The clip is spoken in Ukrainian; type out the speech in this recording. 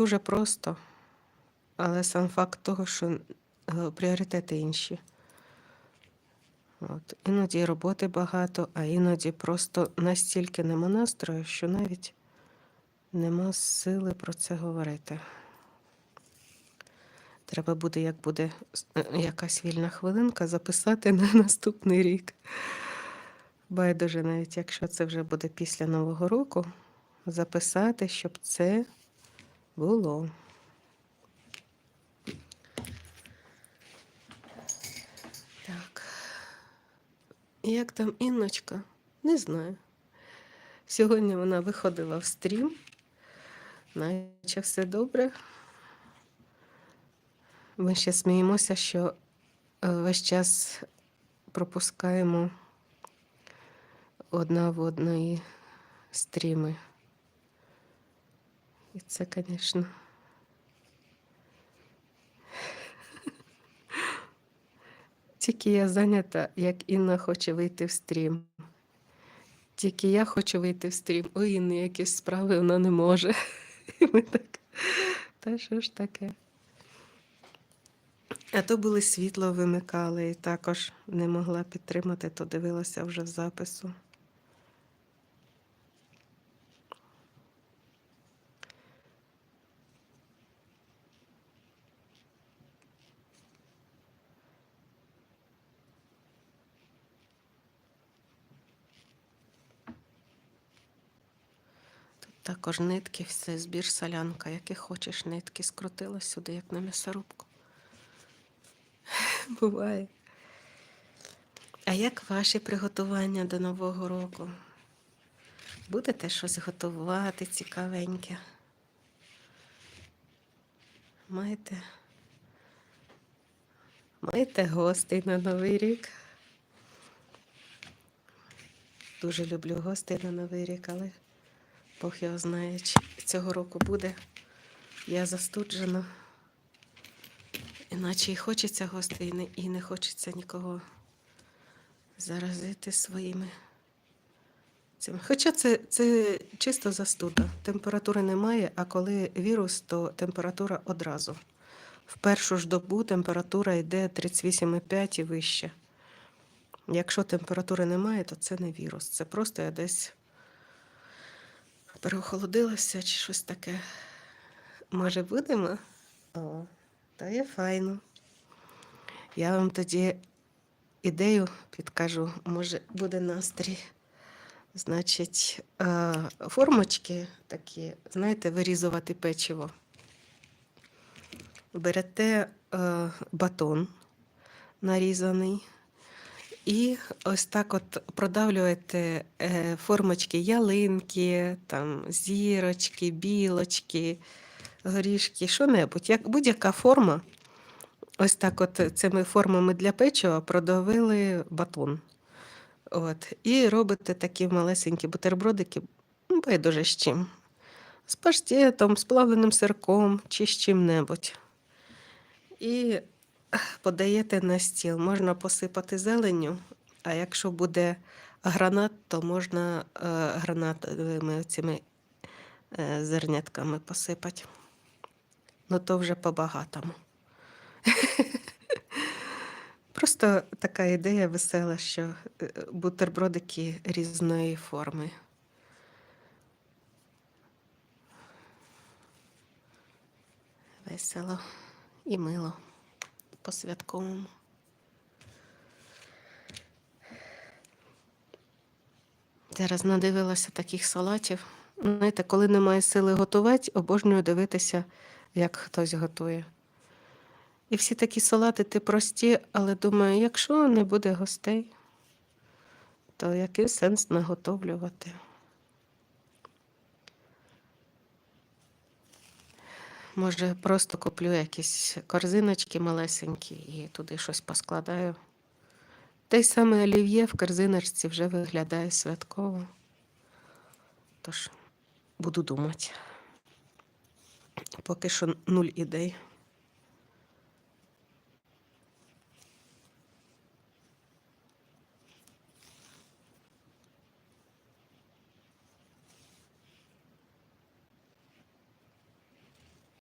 дуже просто, але сам факт того, що е, пріоритети інші. От. Іноді роботи багато, а іноді просто настільки нема настрою, що навіть нема сили про це говорити. Треба буде, як буде е, якась вільна хвилинка, записати на наступний рік. Байдуже, навіть якщо це вже буде після Нового року, записати, щоб це було. Так. Як там Інночка? Не знаю. Сьогодні вона виходила в стрім, наче все добре. Ми ще сміємося, що е, весь час пропускаємо одна в одної стріми. І це, звісно. Тільки я зайнята, як Інна хоче вийти в стрім. Тільки я хочу вийти в стрім. У Інни якісь справи вона не може. І ми так. Та що ж таке? А то були світло вимикали і також не могла підтримати, то дивилася вже в запису. Також нитки, все, збір солянка, які хочеш нитки, скрутила сюди, як на м'ясорубку. Буває. А як ваші приготування до Нового року? Будете щось готувати цікавеньке? Маєте? Маєте гостей на Новий рік? Дуже люблю гостей на Новий рік, але Бог його знає, чи цього року буде. Я застуджена. Іначе і хочеться гостей, і не, і не хочеться нікого заразити своїми цими. Хоча це, це чисто застуда. Температури немає, а коли вірус, то температура одразу. В першу ж добу температура йде 38,5 і вище. Якщо температури немає, то це не вірус. Це просто я десь переохолодилася чи щось таке. Може, будемо? О, то є файно. Я вам тоді ідею підкажу, може, буде настрій. Значить, е, формочки такі, знаєте, вирізувати печиво. Берете е, батон нарізаний. І ось так от продавлюєте е, формочки ялинки, там, зірочки, білочки, горішки, що-небудь. Як будь-яка форма. Ось так от цими формами для печива продавили батон. От. І робите такі малесенькі бутербродики, ну, байдуже з чим. З паштетом, з плавленим сирком чи з чим-небудь. І подаєте на стіл. Можна посипати зеленню, а якщо буде гранат, то можна е, гранатовими цими е, зернятками посипати. Ну то вже по-багатому. Просто така ідея весела, що е, бутербродики різної форми. Весело і мило по-святковому. Зараз надивилася таких салатів. Знаєте, коли немає сили готувати, обожнюю дивитися, як хтось готує. І всі такі салати ти прості, але думаю, якщо не буде гостей, то який сенс наготовлювати? Може, просто куплю якісь корзиночки малесенькі і туди щось поскладаю. Те й саме олів'є в корзиночці вже виглядає святково. Тож буду думати. Поки що нуль ідей.